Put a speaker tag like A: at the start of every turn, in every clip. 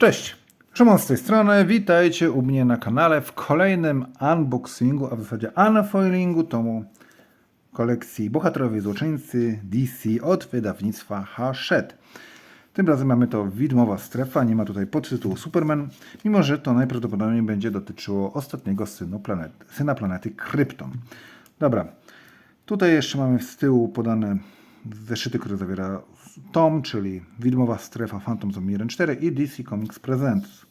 A: Cześć, Szymon z tej strony, witajcie u mnie na kanale w kolejnym unboxingu, a w zasadzie unfoilingu tomu kolekcji Bohaterowie Złoczyńcy DC od wydawnictwa Hachette. Tym razem mamy to widmowa strefa, nie ma tutaj podtytułu Superman, mimo że to najprawdopodobniej będzie dotyczyło ostatniego synu planety, syna planety Krypton. Dobra, tutaj jeszcze mamy z tyłu podane zeszyty, które zawiera tom, czyli widmowa strefa Phantom Zone 1.4 i DC Comics Presents.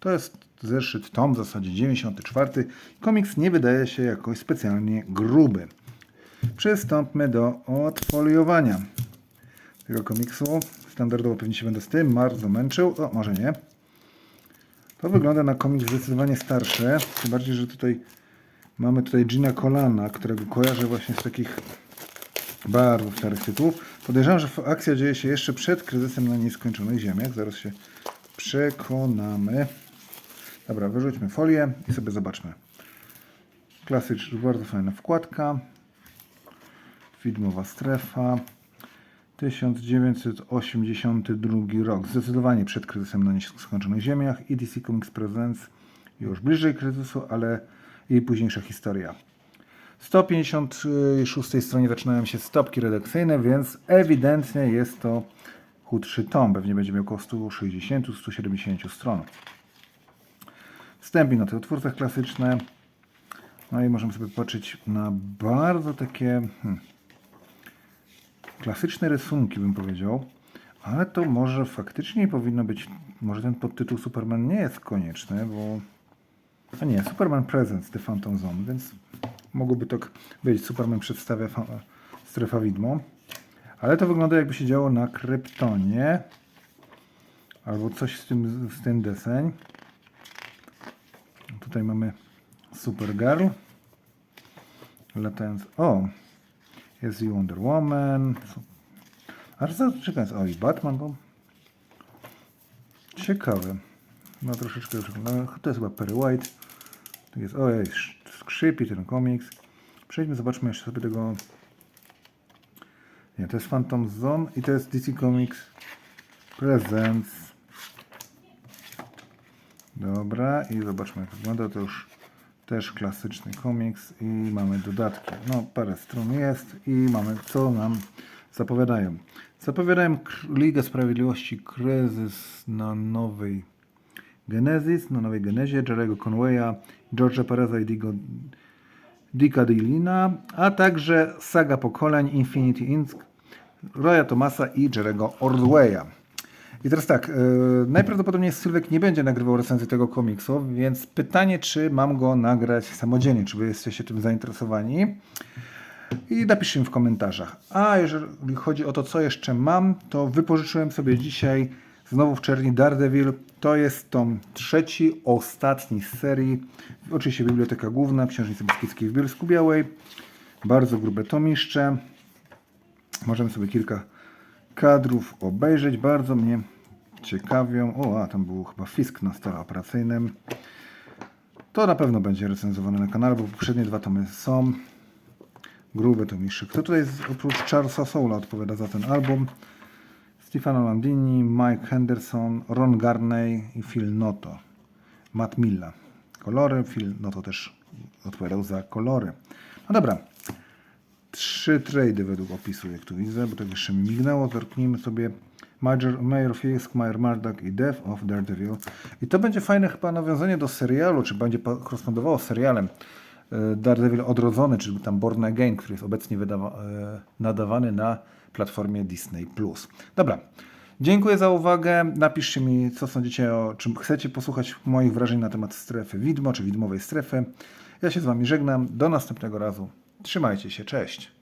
A: To jest zeszyt tom, w zasadzie 94. Komiks nie wydaje się jakoś specjalnie gruby. Przystąpmy do odfoliowania tego komiksu. Standardowo pewnie się będę z tym bardzo męczył. O, może nie. To wygląda na komiks zdecydowanie starszy. Tym bardziej, że tutaj mamy tutaj Gina Colana, którego kojarzę właśnie z takich bardzo starych tytułów. Podejrzewam, że akcja dzieje się jeszcze przed kryzysem na nieskończonych ziemiach. Zaraz się przekonamy. Dobra, wyrzućmy folię i sobie zobaczmy. Klasyczna, bardzo fajna wkładka. Filmowa strefa. 1982 rok. Zdecydowanie przed kryzysem na nieskończonych ziemiach. I DC Comics Presents już bliżej kryzysu, ale jej późniejsza historia. 156 stronie zaczynają się stopki redakcyjne, więc ewidentnie jest to chudszy tom. Pewnie będzie miał około 160-170 stron. Wstępnie na tych otwórcach klasyczne. No i możemy sobie patrzeć na bardzo takie hmm, klasyczne rysunki, bym powiedział. Ale to może faktycznie powinno być, może ten podtytuł Superman nie jest konieczny, bo a nie, Superman Presents The Phantom Zone, więc mogłoby tak być. Superman przedstawia fa- strefa widmo. Ale to wygląda jakby się działo na Kryptonie. Albo coś z tym, z tym deseń. Tutaj mamy Supergirl. Latając. O! Jest i Wonder Woman. Aż zaczekając. O, i Batman, bo. Ciekawe. No troszeczkę. No, to jest chyba Perry White. Tu jest. Ojej, skrzypi ten komiks. Przejdźmy, zobaczmy jeszcze sobie tego. Nie, to jest Phantom Zone i to jest DC Comics Presents. Dobra, i zobaczmy jak wygląda. To już też klasyczny komiks i mamy dodatki. No, parę stron jest i mamy co nam zapowiadają. Zapowiadają Ligę Sprawiedliwości Kryzys na nowej Genesis, na nowej Genezie, Jerego Conwaya, George'a Pereza i Digo, Dicka Dillina, a także Saga Pokoleń, Infinity Inc., Roya Thomasa i Jerego Ordwaya. I teraz tak, yy, najprawdopodobniej Sylwek nie będzie nagrywał recenzji tego komiksu, więc pytanie, czy mam go nagrać samodzielnie, czy wy jesteście tym zainteresowani. I napiszcie mi w komentarzach. A jeżeli chodzi o to, co jeszcze mam, to wypożyczyłem sobie dzisiaj znowu w czerni Daredevil. To jest tom trzeci, ostatni z serii. Oczywiście Biblioteka Główna, Księżnicy Beskidzkiej w Bielsku Białej. Bardzo grube tomiszcze. Możemy sobie kilka kadrów obejrzeć. Bardzo mnie ciekawią. O, a tam był chyba Fisk na stole operacyjnym. To na pewno będzie recenzowane na kanale, bo poprzednie dwa tomy są. Grube tomisze. Kto tutaj z, oprócz Charlesa Soula odpowiada za ten album? Stefano Landini, Mike Henderson, Ron Garney i Phil Noto. Matt Milla. Kolory. Phil Noto też odpowiadał za kolory. No dobra. Trzy trady według opisu, jak tu widzę, bo tak jeszcze mi mignęło. Zerknijmy sobie. Major, Mayor Fisk, Mayor Murdoch i Death of Daredevil. I to będzie fajne chyba nawiązanie do serialu, czy będzie korespondowało z serialem Daredevil Odrodzony, czyli tam Born Again, który jest obecnie e, nadawany na platformie Disney+. Dobra, dziękuję za uwagę. Napiszcie mi, co sądzicie o czym chcecie posłuchać moich wrażeń na temat strefy widmo, czy widmowej strefy. Ja się z Wami żegnam. Do następnego razu. Trzymajcie się, cześć.